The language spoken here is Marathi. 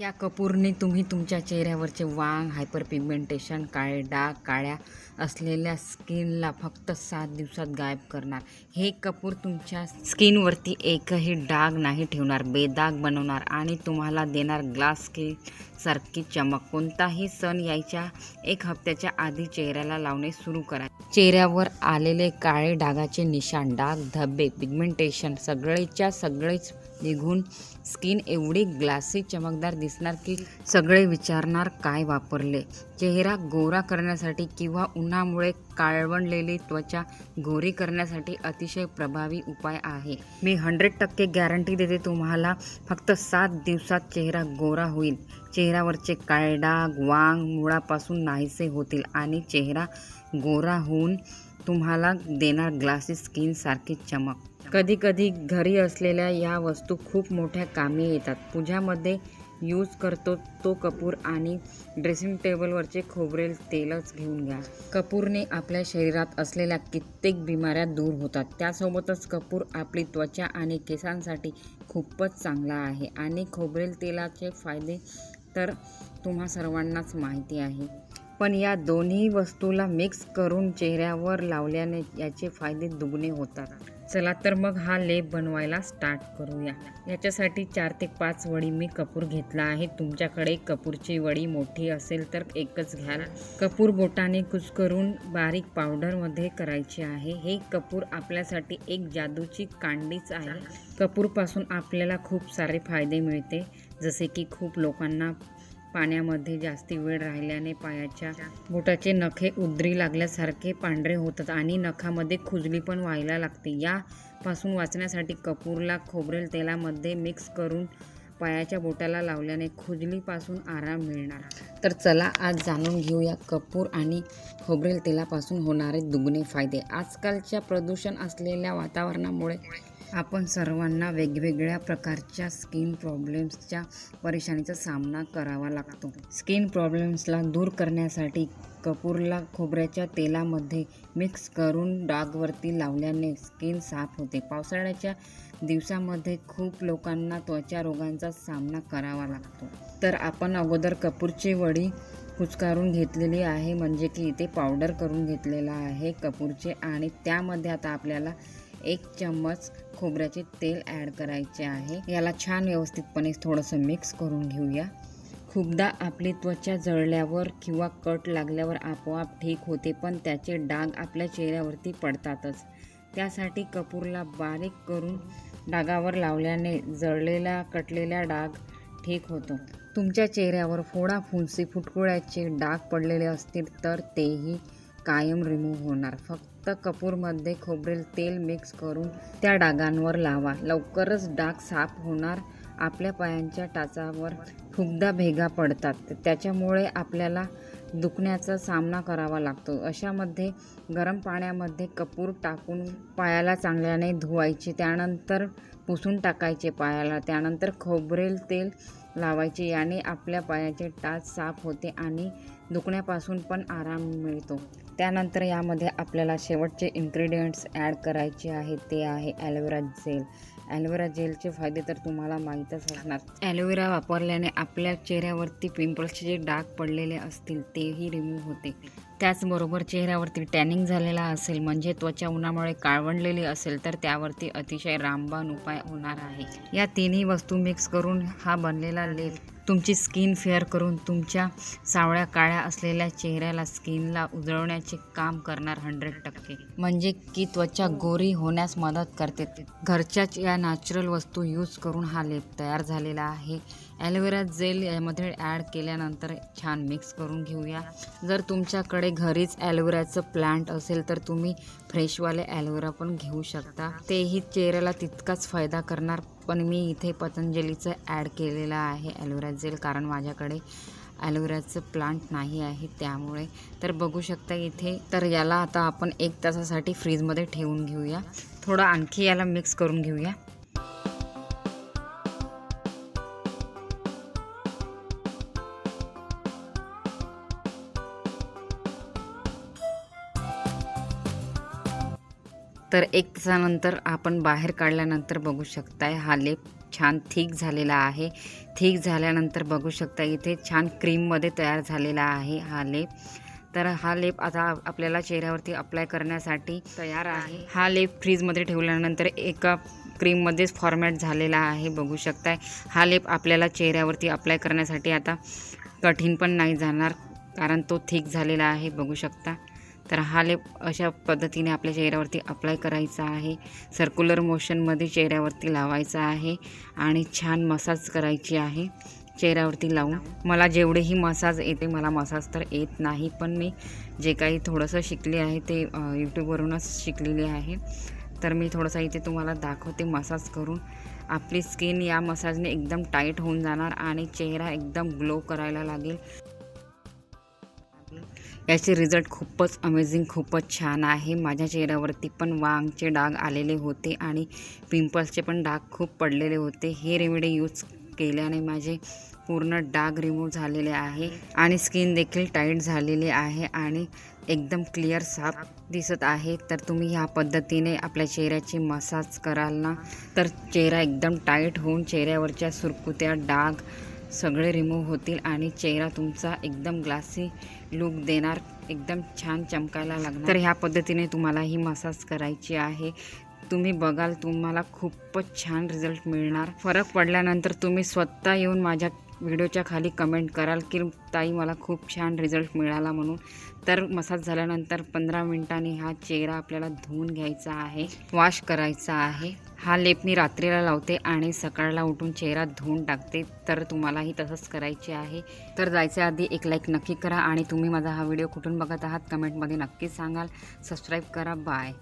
या कपूरने तुम्ही तुमच्या चेहऱ्यावरचे वांग हायपर पिगमेंटेशन काळे डाग काळ्या असलेल्या स्किनला फक्त सात दिवसात गायब करणार. हे कपूर तुमच्या स्किनवरती एकही डाग नाही ठेवणार बेदाग बनवणार आणि तुम्हाला देणार ग्लास स्किन सारखी चमक. कोणताही सण यायच्या एक हप्त्याच्या आधी चेहऱ्याला लावणे सुरू करा. चेहऱ्यावर आलेले काळे डागाचे निशाण डाग धब्बे पिगमेंटेशन सगळेच्या सगळेच निघून स्किन एवढी ग्लासी चमकदार दिसणार की सगळे विचारणार काय वापरले? चेहरा गोरा करण्यासाठी किंवा उन्हामुळे काळवणलेली त्वचा गोरी करण्यासाठी अतिशय प्रभावी उपाय आहे. मी हंड्रेड टक्के गॅरंटी देते तुम्हाला फक्त सात दिवसात चेहरा गोरा होईल. चेहऱ्यावरचे काळडाग वांग मुळापासून नाहीसे होतील आणि चेहरा गोरा होऊन तुम्हाला देणार ग्लासी स्किनसारखी चमक. कधी कधी घरी असलेल्या या वस्तू खूप मोठ्या कामी येतात. पूजामध्ये यूज करतो तो कपूर आणि ड्रेसिंग टेबलवरचे खोबरेल तेलच घेऊन घ्या. कपूरने आपल्या शरीरात असलेल्या कित्येक बिमाऱ्या दूर होतात. त्यासोबतच कपूर आपली त्वचा आणि केसांसाठी खूपच चांगला आहे आणि खोबरेल तेलाचे फायदे तर तुम्हा सर्वांनाच माहिती आहे. पण या दोन्ही वस्तूला मिक्स करून चेहऱ्यावर लावल्याने याचे फायदे दुगणे होतात. चला तर मग हा लेप बनवायला स्टार्ट करूया. याच्यासाठी चार ते पाच वडी मी कपूर घेतला आहे. तुमच्याकडे कपूरची वडी मोठी असेल तर एकच घ्याल कपूर बोटाने कुचकरून बारीक पावडरमध्ये करायची आहे. हे कपूर आपल्यासाठी एक जादूची कांडीच आहे. कपूरपासून आपल्याला खूप सारे फायदे मिळते. जसे की खूप लोकांना पाण्यामध्ये जास्ती वेळ राहिल्याने पायाच्या बोटाचे नखे उदरी लागल्यासारखे पांढरे होतात आणि नखामध्ये खुजली पण व्हायला लागते. यापासून वाचण्यासाठी कपूरला खोबरेल तेलामध्ये मिक्स करून पायाच्या बोटाला लावल्याने खुजलीपासून आराम मिळणार. तर चला आज जाणून घेऊया कपूर आणि खोबरेल तेलापासून होणारे दुगणे फायदे. आजकालच्या प्रदूषण असलेल्या वातावरणामुळे आपण सर्वांना वेगवेगळ्या प्रकारच्या स्किन प्रॉब्लेम्सच्या परेशानीचा सामना करावा लागतो. स्किन प्रॉब्लेम्सला दूर करण्यासाठी कपूरला खोबऱ्याच्या तेलामध्ये मिक्स करून डागवरती लावल्याने स्किन साफ होते. पावसाळ्याच्या दिवसामध्ये खूप लोकांना त्वचा रोगांचा सामना करावा लागतो. तर आपण अगोदर कपूरची वडी कुचकारून घेतलेली आहे म्हणजे की इथे पावडर करून घेतलेला आहे कपूरचे आणि त्यामध्ये आता आपल्याला एक चम्मच खोबऱ्याचे तेल ॲड करायचे आहे. याला छान व्यवस्थितपणे थोडंसं मिक्स करून घेऊया. खूपदा आपली त्वचा जळल्यावर किंवा कट लागल्यावर आपोआप ठीक होते पण त्याचे डाग आपल्या चेहऱ्यावरती पडतातच. त्यासाठी कपूरला बारीक करून डागावर लावल्याने जळलेला कटलेला डाग ठीक होतो. तुमच्या चेहऱ्यावर फोडा फुंसी फुटकुळ्याचे डाग पडलेले असतील तर तेही कायम रिमूव्ह होणार. फक्त कपूरमध्ये खोबरेल तेल मिक्स करून त्या डागांवर लावा. लवकरच डाग साफ होणार. आपल्या पायांच्या टाचावर खूपदा भेगा पडतात. त्याच्यामुळे आपल्याला दुखण्याचा सामना करावा लागतो. अशामध्ये गरम पाण्यामध्ये कपूर टाकून पायाला चांगल्याने धुवायचे. त्यानंतर पुसून टाकायचे पायाला. त्यानंतर खोबरेल तेल लावायचे. याने आपल्या पायाचे टाच साफ होते आणि दुखण्यापासून पण आराम मिळतो. त्यानंतर यामध्ये आपल्याला शेवटचे इन्ग्रेडियंट्स ॲड करायचे आहेत. ते आहे ॲलोवेरा जेल ॲलोवेरा जेलचे फायदे तर तुम्हाला माहीतच असणार. ॲलोवेरा वापरल्याने आपल्या चेहऱ्यावरती पिंपल्सचे जे डाग पडलेले असतील तेही रिमूव्ह होते. त्याचबरोबर चेहऱ्यावरती टॅनिंग झालेला असेल म्हणजे त्वचा उन्हामुळे काळवंडलेली असेल तर त्यावरती अतिशय रामबाण उपाय होणार आहे. या तिन्ही वस्तू मिक्स करून हा बनलेला लेप तुमची स्किन फेअर करून तुमच्या सावळ्या काळ्या असलेल्या चेहऱ्याला स्किनला उजळवण्याचे काम करणार हंड्रेड टक्के. म्हणजे की त्वचा गोरी होण्यास मदत करते. घरच्याच या नॅचरल वस्तू यूज करून हा लेप तयार झालेला आहे. ॲलोवेरा जेल यामध्ये ॲड केल्यानंतर छान मिक्स करून घेऊया. जर तुमच्याकडे घरीच ॲलोवेराचं प्लांट असेल तर तुम्ही फ्रेशवाले ॲलोवेरा पण घेऊ शकता. तेही चेहऱ्याला तितकाच फायदा करणार. पण मी इथे पतंजलीचं ॲड केलेलं आहे ॲलोवेरा जेल कारण माझ्याकडे ॲलोवेराचं प्लांट नाही आहे त्यामुळे. तर बघू शकता इथे तर याला आता आपण एक तासासाठी फ्रीजमध्ये ठेवून घेऊया. थोडं आणखी याला मिक्स करून घेऊया. तर एक तासानंतर आपण बाहेर काढल्यानंतर बघू शकताय हा लेप छान थिक झालेला आहे. थिक झाल्यानंतर बघू शकता इथे छान क्रीममध्ये तयार झालेला आहे हा लेप. तर हा लेप आता आपल्याला चेहऱ्यावरती अप्लाय करण्यासाठी तयार आहे. हा लेप फ्रीजमध्ये ठेवल्यानंतर एका क्रीममध्येच फॉर्मॅट झालेला आहे बघू शकताय. हा लेप आपल्याला चेहऱ्यावरती अप्लाय करण्यासाठी आता कठीण पण नाही जाणार कारण तो थिक झालेला आहे बघू शकता. तर हा लेप अशा पद्धतीने आपल्या चेहऱ्यावरती अप्लाय करायचा आहे. सर्क्युलर मोशनमध्ये चेहऱ्यावरती लावायचा आहे आणि छान मसाज करायची आहे. चेहऱ्यावरती लावून मला जेवढेही मसाज येते मला मसाज तर येत नाही पण मी जे काही थोडंसं शिकले आहे ते यूट्यूबवरूनच शिकलेले आहे. तर मी थोडंसं इथे तुम्हाला दाखवते मसाज करून. आपली स्किन या मसाजने एकदम टाईट होऊन जाणार आणि चेहरा एकदम ग्लो करायला लागेल. याचे रिझल्ट खूपच अमेझिंग खूपच छान आहे. माझ्या चेहऱ्यावरती पण वांगचे डाग आलेले होते आणि पिंपल्सचे पण डाग खूप पडलेले होते. हे रेमेडी यूज केल्याने माझे पूर्ण डाग रिमूव्ह झालेले आहे आणि स्किन देखील टाईट झालेली आहे आणि एकदम क्लिअर साफ दिसत आहे. तर तुम्ही ह्या पद्धतीने आपल्या चेहऱ्याची मसाज कराल ना तर चेहरा एकदम टाईट होऊन चेहऱ्यावरच्या सुरकुत्या डाग सगळे रिमूव्ह होतील आणि चेहरा तुमचा एकदम ग्लासी लुक देणार एकदम छान चमकायला लागणार. तर ह्या पद्धतीने तुम्हाला ही मसाज करायची आहे. तुम्ही बघाल तुम्हाला खूपच छान रिझल्ट मिळणार. फरक पडल्यानंतर तुम्ही स्वतः येऊन माझ्या व्हिडिओच्या खाली कमेंट कराल की ताई मला खूप छान रिझल्ट मिळाला म्हणून. तर मसाज झाल्यानंतर पंधरा मिनिटांनी हा चेहरा आपल्याला धुवून घ्यायचा आहे वॉश करायचा आहे. हा लेप मी रात्रीला लावते आणि सकाळला उठून चेहरा धुवून टाकते. तर तुम्हालाही तसंच करायचे आहे. तर जायच्या आधी एक लाईक नक्की करा आणि तुम्ही माझा हा व्हिडिओ कुठून बघत आहात कमेंटमध्ये नक्की सांगाल. सबस्क्राईब करा. बाय